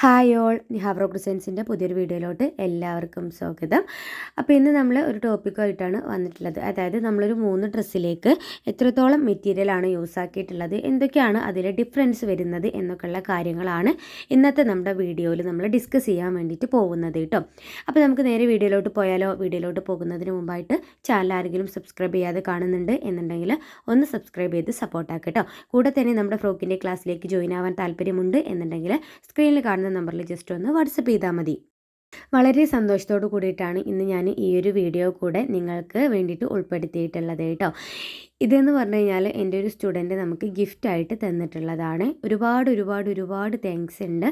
Hi all നിഹാബ്രോ ക്രിസൻസിന്റെ പുതിയൊരു വീഡിയോയിലോട്ട് എല്ലാവർക്കും സ്വാഗതം. അപ്പോൾ ഇന്ന് നമ്മൾ ഒരു ടോപ്പിക്കായിട്ടാണ് വന്നിട്ടുള്ളത്. അതായത് നമ്മളൊരു മൂന്ന് ഡ്രസ്സിലേക്ക് എത്രത്തോളം മെറ്റീരിയലാണ് യൂസ് ആക്കിയിട്ടുള്ളത് എന്തൊക്കെയാണ് അതിലെ ഡിഫറൻസ് വരുന്നത് എന്നൊക്കെയുള്ള കാര്യങ്ങളാണ് ഇന്നത്തെ നമ്മുടെ വീഡിയോയിൽ നമ്മൾ ഡിസ്കസ് ചെയ്യാൻ വേണ്ടിയിട്ട് പോകുന്നത് കേട്ടോ. അപ്പോൾ നമുക്ക് നേരെ വീഡിയോയിലോട്ട് പോയാലോ? വീഡിയോയിലോട്ട് പോകുന്നതിന് മുമ്പായിട്ട് ചാനൽ ആരെങ്കിലും സബ്സ്ക്രൈബ് ചെയ്യാതെ കാണുന്നുണ്ട് എന്നുണ്ടെങ്കിൽ ഒന്ന് സബ്സ്ക്രൈബ് ചെയ്ത് സപ്പോർട്ടാക്കുക കേട്ടോ. കൂടെ തന്നെ നമ്മുടെ ഫ്രോക്കിന്റെ ക്ലാസ്സിലേക്ക് ജോയിൻ ആവാൻ താല്പര്യമുണ്ട് എന്നുണ്ടെങ്കിൽ സ്ക്രീനിൽ കാണുന്ന നമ്പറിൽ ജസ്റ്റ് ഒന്ന് വാട്സപ്പ് ചെയ്താൽ മതി. വളരെ സന്തോഷത്തോടു കൂടിയിട്ടാണ് ഇന്ന് ഞാൻ ഈ ഒരു വീഡിയോ കൂടെ നിങ്ങൾക്ക് വേണ്ടിയിട്ട് ഉൾപ്പെടുത്തിയിട്ടുള്ളത് കേട്ടോ. ഇതെന്ന് പറഞ്ഞു കഴിഞ്ഞാൽ എന്റെ ഒരു സ്റ്റുഡന്റ് നമുക്ക് ഗിഫ്റ്റ് ആയിട്ട് തന്നിട്ടുള്ളതാണ്. ഒരുപാട് ഒരുപാട് ഒരുപാട് താങ്ക്സ് ഉണ്ട്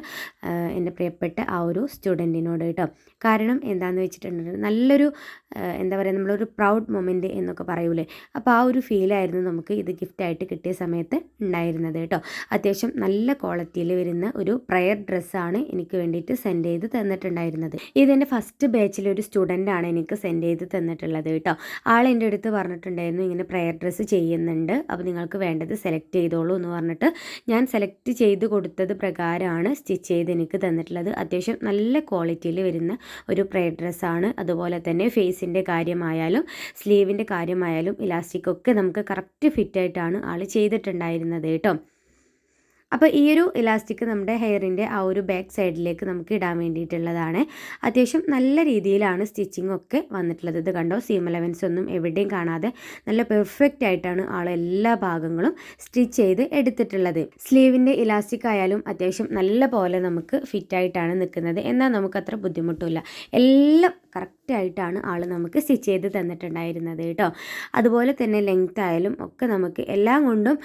എന്റെ പ്രിയപ്പെട്ട ആ ഒരു സ്റ്റുഡന്റിനോട് കേട്ടോ. കാരണം എന്താണെന്ന് വെച്ചിട്ടുണ്ടെങ്കിൽ നല്ലൊരു എന്താ പറയുക നമ്മളൊരു പ്രൗഡ് മൊമെന്റ് എന്നൊക്കെ പറയൂലേ? അപ്പോൾ ആ ഒരു ഫീലായിരുന്നു നമുക്ക് ഇത് ഗിഫ്റ്റായിട്ട് കിട്ടിയ സമയത്ത് ഉണ്ടായിരുന്നത് കേട്ടോ. അത്യാവശ്യം നല്ല ക്വാളിറ്റിയിൽ വരുന്ന ഒരു പ്രയർ ഡ്രസ്സാണ് എനിക്ക് വേണ്ടിയിട്ട് സെൻഡ് ചെയ്ത് തന്നിട്ടുണ്ടായിരുന്നത്. ഇതെന്റെ ഫസ്റ്റ് ബാച്ചിലെ ഒരു സ്റ്റുഡന്റാണ് എനിക്ക് സെൻഡ് ചെയ്ത് തന്നിട്ടുള്ളത് കേട്ടോ. ആൾ എന്റെ അടുത്ത് പറഞ്ഞിട്ടുണ്ടായിരുന്നു ഇങ്ങനെ പ്രയർ ഡ്രസ്സ് ചെയ്യുന്നുണ്ട്. അപ്പോൾ നിങ്ങൾക്ക് വേണ്ടത് സെലക്ട് ചെയ്തോളൂ എന്ന് പറഞ്ഞിട്ട് ഞാൻ സെലക്ട് ചെയ്ത് കൊടുത്തത് പ്രകാരമാണ് സ്റ്റിച്ച് ചെയ്ത് എനിക്ക് തന്നിട്ടുള്ളത്. അത്യാവശ്യം നല്ല ക്വാളിറ്റിയിൽ വരുന്ന ഒരു പ്രേ ഡ്രസ്സാണ് അതുപോലെ തന്നെ ഫേസിന്റെ കാര്യമായാലും സ്ലീവിന്റെ കാര്യമായാലും ഇലാസ്റ്റിക് ഒക്കെ നമുക്ക് കറക്റ്റ് ഫിറ്റായിട്ടാണ് ആൾ ചെയ്തിട്ടുണ്ടായിരുന്നത് കേട്ടോ. അപ്പോൾ ഈ ഒരു ഇലാസ്റ്റിക് നമ്മുടെ ഹെയറിന്റെ ആ ഒരു ബാക്ക് സൈഡിലേക്ക് നമുക്ക് ഇടാൻ വേണ്ടിയിട്ടുള്ളതാണ്. അത്യാവശ്യം നല്ല രീതിയിലാണ് സ്റ്റിച്ചിങ് ഒക്കെ വന്നിട്ടുള്ളത്. ഇത് കണ്ടോ? സീം അലവൻസ് ഒന്നും എവിടെയും കാണാതെ നല്ല പെർഫെക്റ്റ് ആയിട്ടാണ് ആൾ എല്ലാ ഭാഗങ്ങളും സ്റ്റിച്ച് ചെയ്ത് എടുത്തിട്ടുള്ളത്. സ്ലീവിന്റെ ഇലാസ്റ്റിക് ആയാലും അത്യാവശ്യം നല്ല പോലെ നമുക്ക് ഫിറ്റായിട്ടാണ് നിൽക്കുന്നത്. എന്നാൽ അത്ര ബുദ്ധിമുട്ടില്ല. എല്ലാം കറക്റ്റായിട്ടാണ് ആൾ നമുക്ക് സ്റ്റിച്ച് ചെയ്ത് തന്നിട്ടുണ്ടായിരുന്നത് കേട്ടോ. അതുപോലെ തന്നെ ലെങ്ത് ആയാലും ഒക്കെ നമുക്ക് എല്ലാം കൊണ്ടും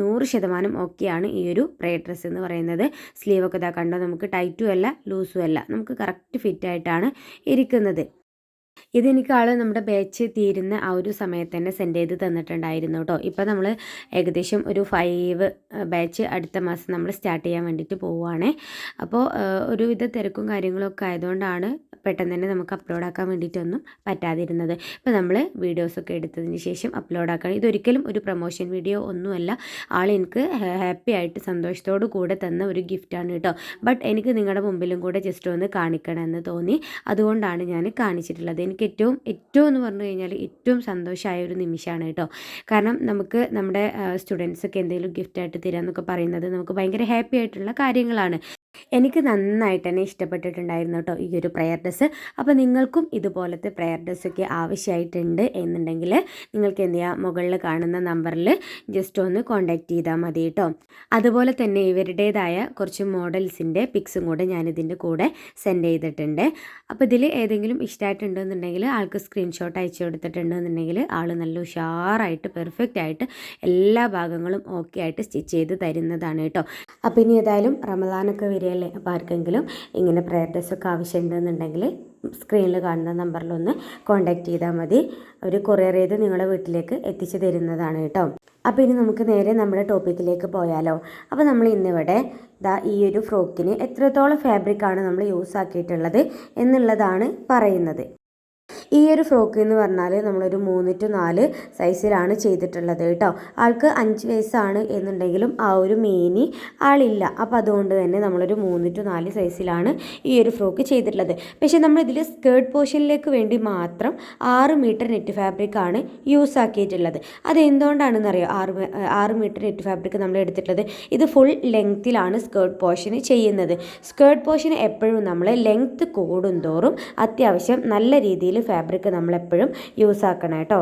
നൂറ് ശതമാനം ഓക്കെയാണ് ഈ ഒരു പ്രേ ഡ്രസ്സ് എന്ന് പറയുന്നത്. സ്ലീവൊക്കെ ഇതാ കണ്ടോ? നമുക്ക് ടൈറ്റും അല്ല ലൂസും അല്ല. നമുക്ക് കറക്റ്റ് ഫിറ്റായിട്ടാണ് ഇരിക്കുന്നത്. ഇതെനിക്ക് ആൾ നമ്മുടെ ബാച്ച് തീരുന്ന ആ ഒരു സമയത്ത് തന്നെ സെൻഡ് ചെയ്ത് തന്നിട്ടുണ്ടായിരുന്നു കേട്ടോ. ഇപ്പോൾ നമ്മൾ ഏകദേശം ഒരു ഫൈവ് ബാച്ച് അടുത്ത മാസം നമ്മൾ സ്റ്റാർട്ട് ചെയ്യാൻ വേണ്ടിയിട്ട് പോവുകയാണേ. അപ്പോൾ ഒരുവിധ തിരക്കും കാര്യങ്ങളൊക്കെ ആയതുകൊണ്ടാണ് പെട്ടെന്ന് തന്നെ നമുക്ക് അപ്ലോഡ് ആക്കാൻ വേണ്ടിയിട്ടൊന്നും പറ്റാതിരുന്നത്. ഇപ്പോൾ നമ്മൾ വീഡിയോസൊക്കെ എടുത്തതിന് ശേഷം അപ്ലോഡ് ആക്കാൻ ഇതൊരിക്കലും ഒരു പ്രൊമോഷൻ വീഡിയോ ഒന്നുമല്ല. ആൾ എനിക്ക് ഹാപ്പി ആയിട്ട് സന്തോഷത്തോടു കൂടെ തന്ന ഒരു ഗിഫ്റ്റാണ് കേട്ടോ. ബട്ട് എനിക്ക് നിങ്ങളുടെ മുമ്പിലും കൂടെ ജസ്റ്റ് ഒന്ന് കാണിക്കണമെന്ന് തോന്നി. അതുകൊണ്ടാണ് ഞാൻ കാണിച്ചിട്ടുള്ളത്. എനിക്ക് ഏറ്റവും ഏറ്റവും എന്ന് പറഞ്ഞു കഴിഞ്ഞാൽ ഏറ്റവും സന്തോഷമായ ഒരു നിമിഷമാണ് കേട്ടോ. കാരണം നമുക്ക് നമ്മുടെ സ്റ്റുഡൻസൊക്കെ എന്തെങ്കിലും ഗിഫ്റ്റായിട്ട് തരാമെന്നൊക്കെ പറയുന്നത് നമുക്ക് ഭയങ്കര ഹാപ്പി ആയിട്ടുള്ള കാര്യങ്ങളാണ്. എനിക്ക് നന്നായിട്ട് തന്നെ ഇഷ്ടപ്പെട്ടിട്ടുണ്ടായിരുന്നു കേട്ടോ ഈ ഒരു പ്രയർ ഡ്രസ്സ് അപ്പോൾ നിങ്ങൾക്കും ഇതുപോലത്തെ പ്രയർ ഡ്രസ്സൊക്കെ ആവശ്യമായിട്ടുണ്ട് എന്നുണ്ടെങ്കിൽ നിങ്ങൾക്ക് എന്ത് ചെയ്യുക മുകളിൽ കാണുന്ന നമ്പറിൽ ജസ്റ്റ് ഒന്ന് കോൺടാക്റ്റ് ചെയ്താൽ മതി കേട്ടോ. അതുപോലെ തന്നെ ഇവരുടേതായ കുറച്ച് മോഡൽസിന്റെ പിക്സും കൂടെ ഞാനിതിന്റെ കൂടെ സെൻഡ് ചെയ്തിട്ടുണ്ട്. അപ്പോൾ ഇതിൽ ഏതെങ്കിലും ഇഷ്ടമായിട്ടുണ്ടെന്നുണ്ടെങ്കിൽ ആൾക്ക് സ്ക്രീൻഷോട്ട് അയച്ചു കൊടുത്തിട്ടുണ്ടെന്നുണ്ടെങ്കിൽ ആൾ നല്ല ഉഷാറായിട്ട് പെർഫെക്റ്റ് ആയിട്ട് എല്ലാ ഭാഗങ്ങളും ഓക്കെ ആയിട്ട് സ്റ്റിച്ച് ചെയ്ത് തരുന്നതാണ് കേട്ടോ. അപ്പോൾ ഇനി ഏതായാലും റമദാനൊക്കെ വരികയല്ലേ? അപ്പോൾ ആർക്കെങ്കിലും ഇങ്ങനെ പ്രയർ ഡ്രസ്സൊക്കെ ആവശ്യമുണ്ടെന്നുണ്ടെങ്കിൽ സ്ക്രീനിൽ കാണുന്ന നമ്പറിലൊന്ന് കോൺടാക്റ്റ് ചെയ്താൽ മതി. അവർ കൊറിയർ ചെയ്ത് നിങ്ങളുടെ വീട്ടിലേക്ക് എത്തിച്ചു തരുന്നതാണ് കേട്ടോ. അപ്പോൾ ഇനി നമുക്ക് നേരെ നമ്മുടെ ടോപ്പിക്കിലേക്ക് പോയാലോ? അപ്പോൾ നമ്മൾ ഇന്നിവിടെ ദാ ഈ ഒരു ഫ്രോക്കിന് എത്രത്തോളം ഫാബ്രിക്കാണ് നമ്മൾ യൂസ് ആക്കിയിട്ടുള്ളത് എന്നുള്ളതാണ് പറയുന്നത്. ഈ ഒരു ഫ്രോക്ക് എന്ന് പറഞ്ഞാൽ നമ്മളൊരു മൂന്ന് ടു നാല് സൈസിലാണ് ചെയ്തിട്ടുള്ളത് കേട്ടോ. ആൾക്ക് അഞ്ച് വയസ്സാണ് എന്നുണ്ടെങ്കിലും ആ ഒരു മേനി ആളില്ല. അപ്പോൾ അതുകൊണ്ട് തന്നെ നമ്മളൊരു മൂന്ന് ടു നാല് സൈസിലാണ് ഈ ഒരു ഫ്രോക്ക് ചെയ്തിട്ടുള്ളത്. പക്ഷേ നമ്മളിതിൽ സ്കേർട്ട് പോർഷനിലേക്ക് വേണ്ടി മാത്രം ആറ് മീറ്റർ നെറ്റ് ഫാബ്രിക് ആണ് യൂസ് ആക്കിയിട്ടുള്ളത്. അത് അറിയാം അറിയോ ആറ് ആറ് മീറ്റർ നെറ്റ് ഫാബ്രിക് നമ്മൾ എടുത്തിട്ടുള്ളത്. ഇത് ഫുൾ ലെങ്ത്തിലാണ് സ്കേർട്ട് പോർഷൻ ചെയ്യുന്നത്. സ്കേർട്ട് പോർഷൻ എപ്പോഴും നമ്മൾ ലെങ്ത്ത് കൂടുന്തോറും അത്യാവശ്യം നല്ല രീതിയിൽ ഫാബ്രിക് നമ്മളെപ്പോഴും യൂസ് ആക്കണം കേട്ടോ.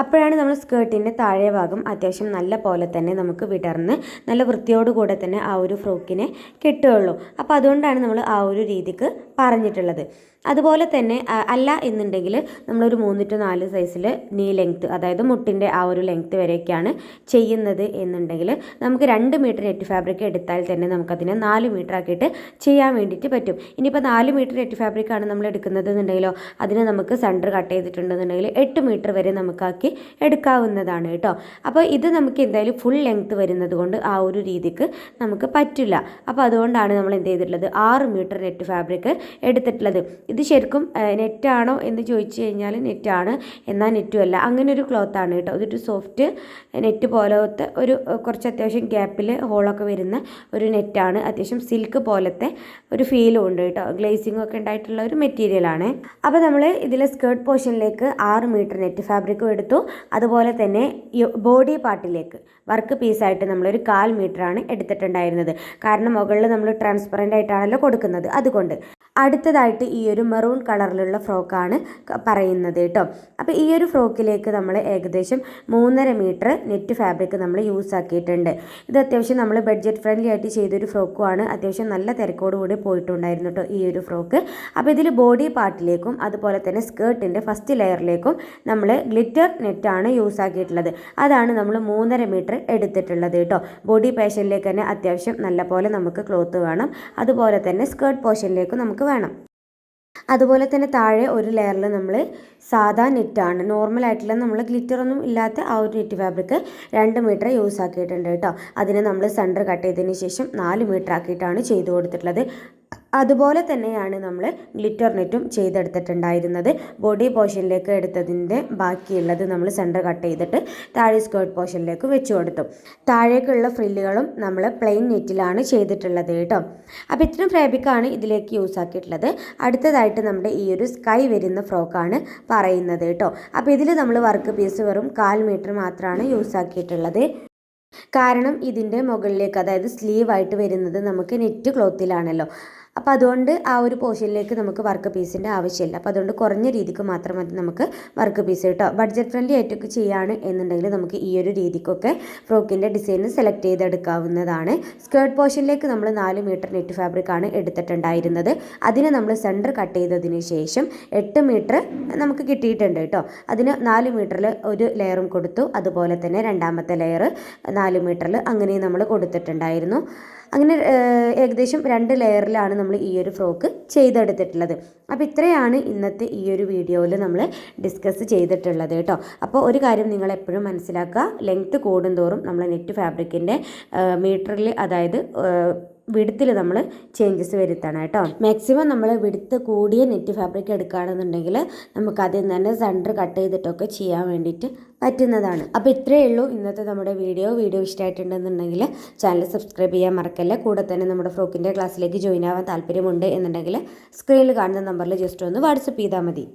അപ്പോഴാണ് നമ്മൾ സ്കേർട്ടിന്റെ താഴെ ഭാഗം അത്യാവശ്യം നല്ല പോലെ തന്നെ നമുക്ക് വിടർന്ന് നല്ല വൃത്തിയോടുകൂടെ തന്നെ ആ ഒരു ഫ്രോക്കിനെ കിട്ടുകയുള്ളൂ. അപ്പോൾ അതുകൊണ്ടാണ് നമ്മൾ ആ ഒരു രീതിക്ക് പറഞ്ഞിട്ടുള്ളത്. അതുപോലെ തന്നെ അല്ല എന്നുണ്ടെങ്കിൽ നമ്മളൊരു മൂന്ന് ടു നാല് സൈസിൽ നീ ലെങ്ത്ത് അതായത് മുട്ടിന്റെ ആ ഒരു ലെങ്ത്ത് വരെയൊക്കെയാണ് ചെയ്യുന്നത് എന്നുണ്ടെങ്കിൽ നമുക്ക് രണ്ട് മീറ്റർ നെറ്റ് ഫാബ്രിക് എടുത്താൽ തന്നെ നമുക്കതിനെ നാല് മീറ്റർ ആക്കിയിട്ട് ചെയ്യാൻ വേണ്ടിയിട്ട് പറ്റും. ഇനിയിപ്പോൾ നാല് മീറ്റർ നെറ്റ് ഫാബ്രിക്കാണ് നമ്മൾ എടുക്കുന്നത് എന്നുണ്ടെങ്കിലോ അതിനെ നമുക്ക് സെന്റർ കട്ട് ചെയ്തിട്ടുണ്ടെന്നുണ്ടെങ്കിൽ എട്ട് മീറ്റർ വരെ നമുക്കാക്കി എടുക്കാവുന്നതാണ് കേട്ടോ. അപ്പോൾ ഇത് നമുക്ക് എന്തായാലും ഫുൾ ലെങ്ത്ത് വരുന്നത് കൊണ്ട് ആ ഒരു രീതിക്ക് നമുക്ക് പറ്റില്ല. അപ്പോൾ അതുകൊണ്ടാണ് നമ്മൾ എന്ത് ചെയ്തിട്ടുള്ളത്? ആറ് മീറ്റർ നെറ്റ് ഫാബ്രിക് എടുത്തിട്ടുള്ളത്. ഇത് ശരിക്കും നെറ്റാണോ എന്ന് ചോദിച്ചു കഴിഞ്ഞാൽ നെറ്റാണ്. എന്നാൽ നെറ്റും അല്ല. അങ്ങനെ ഒരു ക്ലോത്താണ് കേട്ടോ. ഇതൊരു സോഫ്റ്റ് നെറ്റ് പോലത്തെ ഒരു കുറച്ച് അത്യാവശ്യം ഗ്യാപ്പിൽ ഹോളൊക്കെ വരുന്ന ഒരു നെറ്റാണ്. അത്യാവശ്യം സിൽക്ക് പോലത്തെ ഒരു ഫീലും ഉണ്ട് കേട്ടോ. ഗ്ലേസിംഗ് ഒക്കെ ഉണ്ടായിട്ടുള്ള ഒരു മെറ്റീരിയലാണ് അപ്പോൾ നമ്മൾ ഇതിലെ സ്കേർട്ട് പോർഷനിലേക്ക് ആറ് മീറ്റർ നെറ്റ് ഫാബ്രിക്കും എടുത്തു. അതുപോലെ തന്നെ ബോഡി പാർട്ടിലേക്ക് വർക്ക് പീസായിട്ട് നമ്മളൊരു കാൽ മീറ്ററാണ് എടുത്തിട്ടുണ്ടായിരുന്നത്. കാരണം മുകളിൽ നമ്മൾ ട്രാൻസ്പെറന്റ് ആയിട്ടാണല്ലോ കൊടുക്കുന്നത്. അതുകൊണ്ട് അടുത്തതായിട്ട് ഈ ഒരു മെറൂൺ കളറിലുള്ള ഫ്രോക്കാണ് പറയുന്നത് കേട്ടോ. അപ്പോൾ ഈ ഒരു ഫ്രോക്കിലേക്ക് നമ്മൾ ഏകദേശം മൂന്നര മീറ്റർ നെറ്റ് ഫാബ്രിക് നമ്മൾ യൂസ് ആക്കിയിട്ടുണ്ട്. ഇത് അത്യാവശ്യം നമ്മൾ ബഡ്ജറ്റ് ഫ്രണ്ട്ലി ആയിട്ട് ചെയ്തൊരു ഫ്രോക്കുമാണ് അത്യാവശ്യം നല്ല തിരക്കോടുകൂടി പോയിട്ടുണ്ടായിരുന്നു കേട്ടോ ഈ ഒരു ഫ്രോക്ക് അപ്പോൾ ഇതിൽ ബോഡി പാർട്ടിലേക്കും അതുപോലെ തന്നെ സ്കേർട്ടിന്റെ ഫസ്റ്റ് ലെയറിലേക്കും നമ്മൾ ഗ്ലിറ്റർ നെറ്റാണ് യൂസ് ആക്കിയിട്ടുള്ളത്. അതാണ് നമ്മൾ മൂന്നര മീറ്റർ എടുത്തിട്ടുള്ളത് കേട്ടോ. ബോഡി പേഷനിലേക്ക് തന്നെ അത്യാവശ്യം നല്ല പോലെ നമുക്ക് ക്ലോത്ത് വേണം. അതുപോലെ തന്നെ സ്കേർട്ട് പോർഷനിലേക്കും നമുക്ക് വേണം. അതുപോലെ തന്നെ താഴെ ഒരു ലെയറിൽ നമ്മൾ സാധാ നെറ്റാണ് നോർമൽ ആയിട്ടുള്ള നമ്മൾ ഗ്ലിറ്റർ ഒന്നും ഇല്ലാത്ത ആ ഒരു നെറ്റ് ഫാബ്രിക് രണ്ട് മീറ്റർ യൂസ് ആക്കിയിട്ടുണ്ട് കേട്ടോ. അതിനെ നമ്മൾ സെന്റർ കട്ട് ചെയ്തതിന് ശേഷം നാല് മീറ്റർ ആക്കിയിട്ടാണ് ചെയ്തു കൊടുത്തിട്ടുള്ളത്. അതുപോലെ തന്നെയാണ് നമ്മൾ ഗ്ലിറ്റർ നെറ്റും ചെയ്തെടുത്തിട്ടുണ്ടായിരുന്നത്. ബോഡി പോർഷനിലേക്ക് എടുത്തതിന്റെ ബാക്കിയുള്ളത് നമ്മൾ സെന്റർ കട്ട് ചെയ്തിട്ട് താഴെ സ്കേർട്ട് പോർഷനിലേക്ക് വെച്ച് കൊടുത്തു. താഴേക്കുള്ള ഫ്രില്ലുകളും നമ്മൾ പ്ലെയിൻ നെറ്റിലാണ് ചെയ്തിട്ടുള്ളത് കേട്ടോ. അപ്പോൾ ഇത്രയും ഫാബ്രിക്കാണ് ഇതിലേക്ക് യൂസ് ആക്കിയിട്ടുള്ളത്. അടുത്തതായിട്ട് നമ്മുടെ ഈ ഒരു സ്കൈ വരുന്ന ഫ്രോക്കാണ് പറയുന്നത് കേട്ടോ. അപ്പോൾ ഇതിൽ നമ്മൾ വർക്ക് പീസ് വെറും കാൽ മീറ്റർ മാത്രമാണ് യൂസ് ആക്കിയിട്ടുള്ളത്. കാരണം ഇതിന്റെ മുകളിലേക്ക് അതായത് സ്ലീവായിട്ട് വരുന്നത് നമുക്ക് നെറ്റ് ക്ലോത്തിലാണല്ലോ. അപ്പോൾ അതുകൊണ്ട് ആ ഒരു പോർഷനിലേക്ക് നമുക്ക് വർക്ക് പീസിന്റെ ആവശ്യമില്ല. അപ്പോൾ അതുകൊണ്ട് കുറഞ്ഞ രീതിക്ക് മാത്രം മതി നമുക്ക് വർക്ക് പീസ് കേട്ടോ. ബഡ്ജറ്റ് ഫ്രണ്ട്ലി ആയിട്ടൊക്കെ ചെയ്യാണ് എന്നുണ്ടെങ്കിൽ നമുക്ക് ഈ ഒരു രീതിക്കൊക്കെ ഫ്രോക്കിന്റെ ഡിസൈൻ സെലക്ട് ചെയ്തെടുക്കാവുന്നതാണ്. സ്കേർട്ട് പോർഷനിലേക്ക് നമ്മൾ നാല് മീറ്റർ നെറ്റ് ഫാബ്രിക് ആണ് എടുത്തിട്ടുണ്ടായിരുന്നത്. അതിന് നമ്മൾ സെന്റർ കട്ട് ചെയ്തതിന് ശേഷം എട്ട് മീറ്റർ നമുക്ക് കിട്ടിയിട്ടുണ്ട് കേട്ടോ. അതിന് നാല് മീറ്ററിൽ ഒരു ലെയറും കൊടുത്തു. അതുപോലെ തന്നെ രണ്ടാമത്തെ ലെയർ നാല് മീറ്ററിൽ അങ്ങനെ നമ്മൾ കൊടുത്തിട്ടുണ്ടായിരുന്നു. അങ്ങനെ ഏകദേശം രണ്ട് ലെയറിലാണ് നമ്മൾ ഈ ഒരു ഫ്രോക്ക് ചെയ്തെടുത്തിട്ടുള്ളത്. അപ്പോൾ ഇത്രയാണ് ഇന്നത്തെ ഈ ഒരു വീഡിയോയിൽ നമ്മൾ ഡിസ്കസ് ചെയ്തിട്ടുള്ളത് കേട്ടോ. അപ്പോൾ ഒരു കാര്യം നിങ്ങൾ എപ്പോഴും മനസ്സിലാക്കുക ലെങ്ത്ത് കൂടുന്തോറും നമ്മൾ നെറ്റ് ഫാബ്രിക്കിന്റെ മീറ്ററിൽ അതായത് വിടുത്തിൽ നമ്മൾ ചേഞ്ചസ് വരുത്തണം കേട്ടോ. മാക്സിമം നമ്മൾ വിടുത്ത് കൂടിയ നെറ്റ് ഫാബ്രിക് എടുക്കുകയാണെന്നുണ്ടെങ്കിൽ നമുക്കതിൽ നിന്ന് തന്നെ സെന്റർ കട്ട് ചെയ്തിട്ടൊക്കെ ചെയ്യാൻ വേണ്ടിയിട്ട് പറ്റുന്നതാണ്. അപ്പോൾ ഇത്രയേ ഉള്ളൂ. ഇന്നത്തെ നമ്മുടെ വീഡിയോ. വീഡിയോ ഇഷ്ടമായിട്ടുണ്ടെന്നുണ്ടെങ്കിൽ ചാനൽ സബ്സ്ക്രൈബ് ചെയ്യാൻ മറക്കല്ല. കൂടെ തന്നെ നമ്മുടെ ഫ്രോക്കിന്റെ ക്ലാസ്സിലേക്ക് ജോയിൻ ആവാൻ താല്പര്യമുണ്ട് എന്നുണ്ടെങ്കിൽ സ്ക്രീനിൽ കാണുന്ന നമ്പറിൽ ജസ്റ്റ് ഒന്ന് വാട്സപ്പ് ചെയ്താൽ മതി.